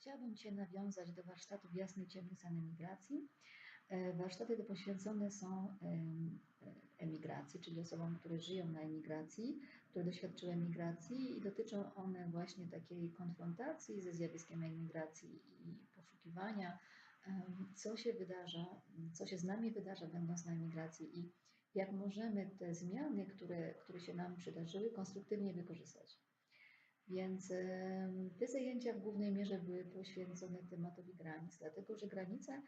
chciałabym Cię nawiązać do warsztatów jasnej ciemny sen emigracji. E, warsztaty te poświęcone są emigracji, czyli osobom, które żyją na emigracji, które doświadczyły emigracji i dotyczą one właśnie takiej konfrontacji ze zjawiskiem emigracji i poszukiwania, co się wydarza, co się z nami wydarza, będąc na emigracji i jak możemy te zmiany, które, które się nam przydarzyły, konstruktywnie wykorzystać. Więc te zajęcia w głównej mierze były poświęcone tematowi granic, dlatego że granica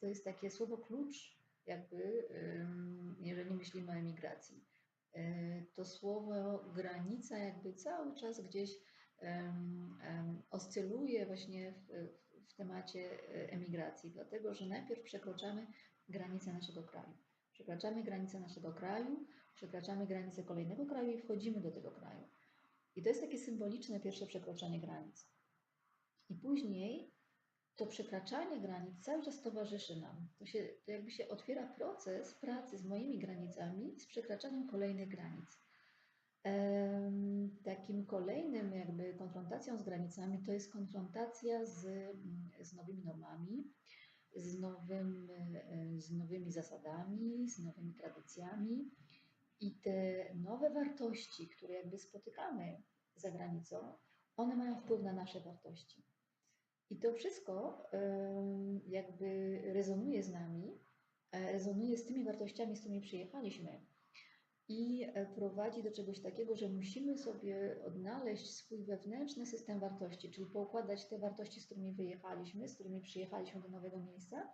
to jest takie słowo klucz, jakby, jeżeli myślimy o emigracji. E, to słowo granica jakby cały czas gdzieś oscyluje właśnie w, w temacie e, emigracji, dlatego że najpierw przekroczamy granicę naszego kraju. Przekraczamy granicę naszego kraju, przekraczamy granicę kolejnego kraju i wchodzimy do tego kraju. I to jest takie symboliczne pierwsze przekroczenie granic. I później to przekraczanie granic cały czas towarzyszy nam. To, się, to jakby się otwiera proces pracy z moimi granicami, z przekraczaniem kolejnych granic. Takim kolejnym jakby konfrontacją z granicami to jest konfrontacja z, z nowymi normami, z, nowym, z nowymi zasadami, z nowymi tradycjami. I te nowe wartości, które jakby spotykamy za granicą, one mają wpływ na nasze wartości. I to wszystko jakby rezonuje z nami, e, rezonuje z tymi wartościami, z którymi przyjechaliśmy i e, prowadzi do czegoś takiego, że musimy sobie odnaleźć swój wewnętrzny system wartości, czyli poukładać te wartości, z którymi wyjechaliśmy, z którymi przyjechaliśmy do nowego miejsca,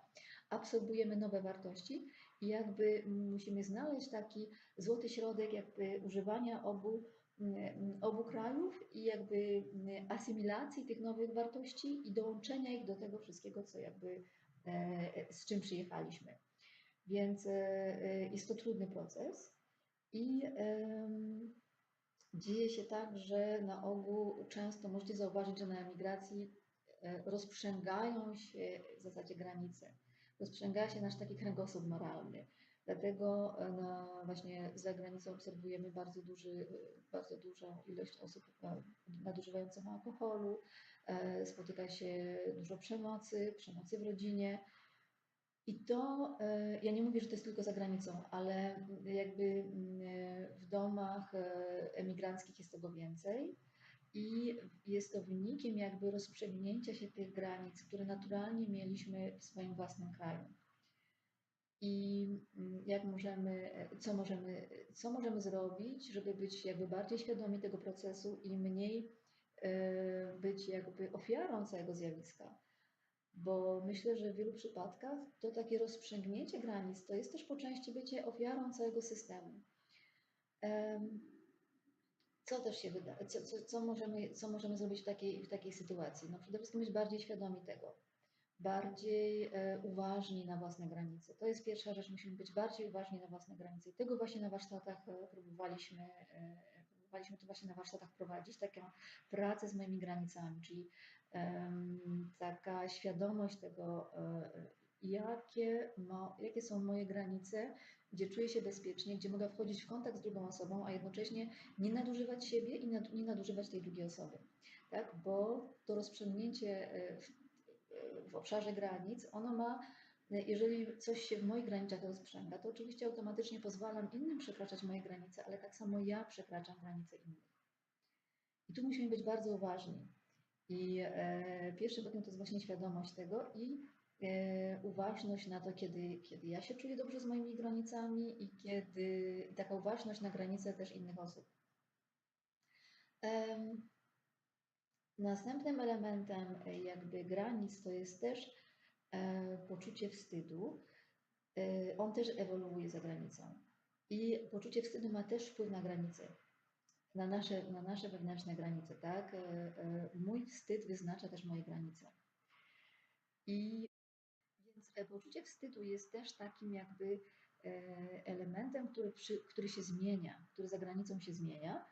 absorbujemy nowe wartości i jakby musimy znaleźć taki złoty środek jakby używania obu, obu krajów i jakby asymilacji tych nowych wartości i dołączenia ich do tego wszystkiego, co jakby e, z czym przyjechaliśmy. Więc e, jest to trudny proces, i dzieje się tak, że na ogół często możecie zauważyć, że na emigracji e, rozprzęgają się w zasadzie granice. Rozprzęga się nasz taki kręgosłup moralny. Dlatego e, na, właśnie za granicą obserwujemy bardzo, duży, bardzo dużą ilość osób e, nadużywających alkoholu, spotyka się dużo przemocy, przemocy w rodzinie, i to, e, ja nie mówię, że to jest tylko za granicą, ale jakby mm, e, w domach e, emigranckich jest tego więcej i jest to wynikiem jakby rozprzęgnięcia się tych granic, które naturalnie mieliśmy w swoim własnym kraju. I mm, jak możemy, co możemy, co możemy zrobić, żeby być jakby bardziej świadomi tego procesu i mniej być jakby ofiarą całego zjawiska bo myślę, że w wielu przypadkach to takie rozprzęgnięcie granic to jest też po części bycie ofiarą całego systemu. Co też się wyda, co, co, co, możemy, co możemy zrobić w takiej, w takiej sytuacji? No przede wszystkim być bardziej świadomi tego, bardziej e, uważni na własne granice. To jest pierwsza rzecz, musimy być bardziej uważni na własne granice. I tego właśnie na warsztatach e, próbowaliśmy, e, próbowaliśmy to właśnie na warsztatach prowadzić, taką pracę z moimi granicami, czyli taka świadomość tego, e, jakie, jakie są moje granice, gdzie czuję się bezpiecznie, gdzie mogę wchodzić w kontakt z drugą osobą, a jednocześnie nie nadużywać siebie i nad, nie nadużywać tej drugiej osoby. Tak? Bo to rozprzęgnięcie e, w, w obszarze granic, ono ma jeżeli coś się w moich granicach rozprzęga, to oczywiście automatycznie pozwalam innym przekraczać moje granice, ale tak samo ja przekraczam granice innych. I tu musimy być bardzo uważni. I e, pierwszy podmiot to jest właśnie świadomość tego i e, uważność na to, kiedy, kiedy ja się czuję dobrze z moimi granicami i kiedy taka uważność na granice też innych osób. Następnym elementem e, jakby granic to jest też poczucie wstydu. On też ewoluuje za granicą. I poczucie wstydu ma też wpływ na granice na nasze, na nasze wewnętrzne granice, tak? E, e, mój wstyd wyznacza też moje granice. I więc e, poczucie wstydu jest też takim jakby elementem, który, przy, który się zmienia, który za granicą się zmienia,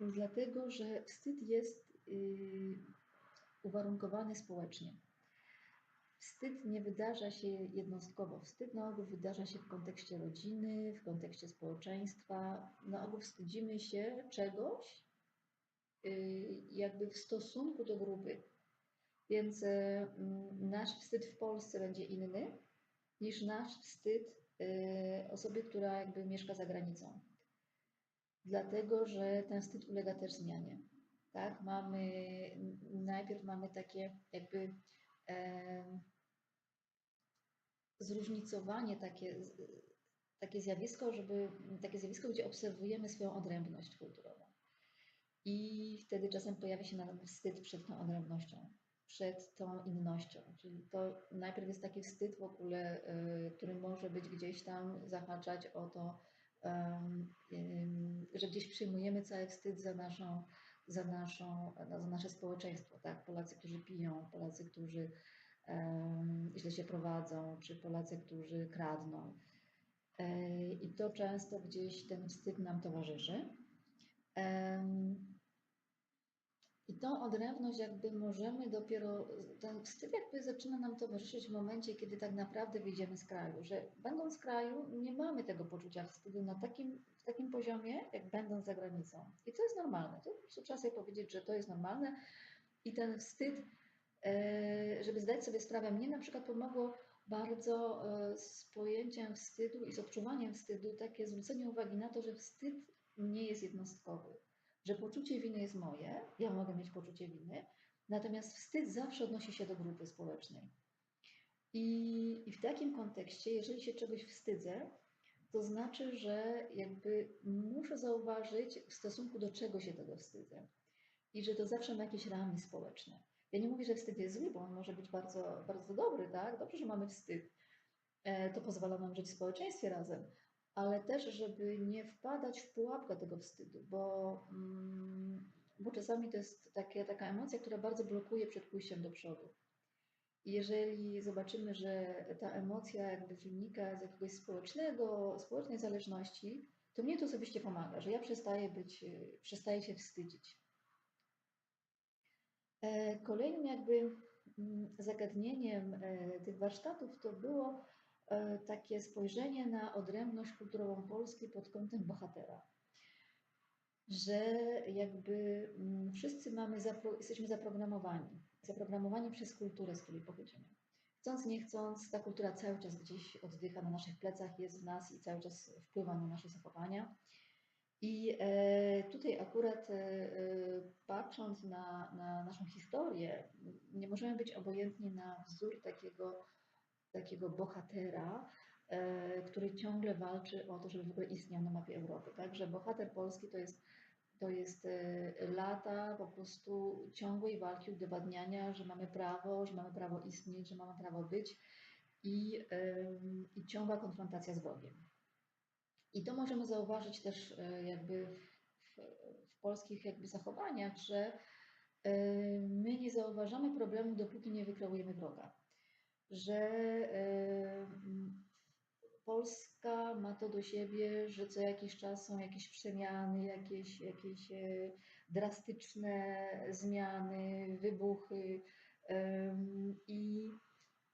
dlatego że wstyd jest y, uwarunkowany społecznie. Wstyd nie wydarza się jednostkowo. Wstyd na ogół wydarza się w kontekście rodziny, w kontekście społeczeństwa. Na ogół wstydzimy się czegoś, y, jakby w stosunku do grupy. Więc mm, nasz wstyd w Polsce będzie inny niż nasz wstyd e, osoby, która jakby mieszka za granicą. Dlatego, że ten wstyd ulega też zmianie. Tak? Mamy, najpierw mamy takie jakby zróżnicowanie, takie, takie zjawisko, żeby, takie zjawisko, gdzie obserwujemy swoją odrębność kulturową. I wtedy czasem pojawia się nam wstyd przed tą odrębnością, przed tą innością. Czyli to najpierw jest taki wstyd w ogóle, y, który może być gdzieś tam, zahaczać o to, że gdzieś przyjmujemy cały wstyd za naszą, za naszą, za nasze społeczeństwo, tak? Polacy, którzy piją, Polacy, którzy źle się prowadzą, czy Polacy, którzy kradną. E, I to często gdzieś ten wstyd nam towarzyszy. I tą odrębność jakby możemy dopiero, ten wstyd jakby zaczyna nam towarzyszyć w momencie, kiedy tak naprawdę wyjdziemy z kraju, że będąc w kraju nie mamy tego poczucia wstydu na takim, w takim poziomie, jak będąc za granicą. I to jest normalne. To trzeba sobie powiedzieć, że to jest normalne i ten wstyd, żeby zdać sobie sprawę, mnie na przykład pomogło bardzo e, z pojęciem wstydu i z odczuwaniem wstydu takie zwrócenie uwagi na to, że wstyd nie jest jednostkowy że poczucie winy jest moje, ja mogę mieć poczucie winy, natomiast wstyd zawsze odnosi się do grupy społecznej. I, I, w takim kontekście, jeżeli się czegoś wstydzę, to znaczy, że jakby muszę zauważyć w stosunku do czego się tego wstydzę. I że to zawsze ma jakieś ramy społeczne. Ja nie mówię, że wstyd jest zły, bo on może być bardzo, bardzo dobry, tak? Dobrze, że mamy wstyd. E, to pozwala nam żyć w społeczeństwie razem ale też, żeby nie wpadać w pułapkę tego wstydu, bo, mm, bo czasami to jest takie, taka emocja, która bardzo blokuje przed pójściem do przodu. Jeżeli zobaczymy, że ta emocja jakby wynika z jakiegoś społecznego, społecznej zależności, to mnie to osobiście pomaga, że ja przestaję być, przestaję się wstydzić. E, kolejnym jakby mm, zagadnieniem e, tych warsztatów to było E, takie spojrzenie na odrębność kulturową Polski pod kątem bohatera. Że jakby mm, wszyscy mamy, jesteśmy zaprogramowani, zaprogramowani przez kulturę, z której pochodzimy. Chcąc, nie chcąc, ta kultura cały czas gdzieś oddycha na naszych plecach, jest w nas i cały czas wpływa na nasze zachowania. I e, tutaj akurat e, patrząc na, na naszą historię, nie możemy być obojętni na wzór takiego takiego bohatera, e, który ciągle walczy o to, żeby w ogóle istniał na mapie Europy. Także bohater polski to jest, to jest lata po prostu ciągłej walki, udowadniania, że mamy prawo, że mamy prawo istnieć, że mamy prawo być i, i ciągła konfrontacja z Bogiem. I to możemy zauważyć też e, jakby w, w polskich jakby zachowaniach, że my nie zauważamy problemu, dopóki nie wykreujemy wroga. Że e, Polska ma to do siebie, że co jakiś czas są jakieś przemiany, jakieś, jakieś e, drastyczne zmiany, wybuchy i,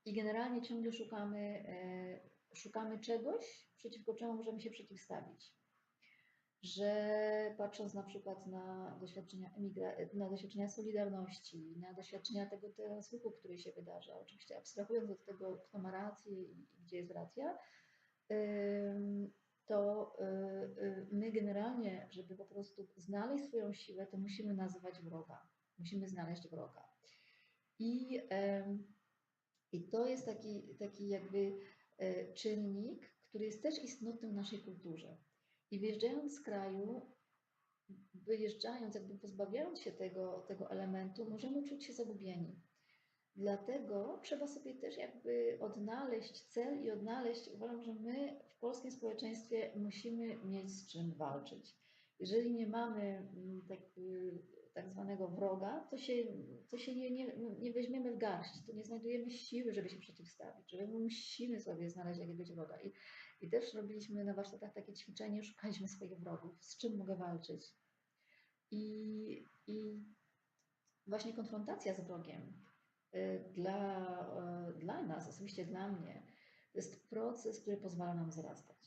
i generalnie ciągle szukamy, e, szukamy czegoś, przeciwko czemu możemy się przeciwstawić że patrząc na przykład na doświadczenia, emigra- na doświadczenia Solidarności, na doświadczenia tego teraz ruchu, który się wydarza, oczywiście abstrahując od tego, kto ma rację i gdzie jest racja, to y, y, my generalnie, żeby po prostu znaleźć swoją siłę, to musimy nazywać wroga. Musimy znaleźć wroga. I, i to jest taki, taki jakby e, czynnik, który jest też istotny w naszej kulturze. I wyjeżdżając z kraju, wyjeżdżając, jakby pozbawiając się tego, tego elementu, możemy czuć się zagubieni. Dlatego trzeba sobie też jakby odnaleźć cel i odnaleźć, uważam, że my w polskim społeczeństwie musimy mieć z czym walczyć. Jeżeli nie mamy mm, tak, tak zwanego wroga, to się, to się nie, nie, nie weźmiemy w garść, to nie znajdujemy siły, żeby się przeciwstawić, że my musimy sobie znaleźć jakiegoś wroga. I i też robiliśmy na warsztatach takie ćwiczenie, szukaliśmy swoich wrogów, z czym mogę walczyć. I, i właśnie konfrontacja z wrogiem y, dla, y, dla nas, osobiście dla mnie, to jest proces, który pozwala nam wzrastać.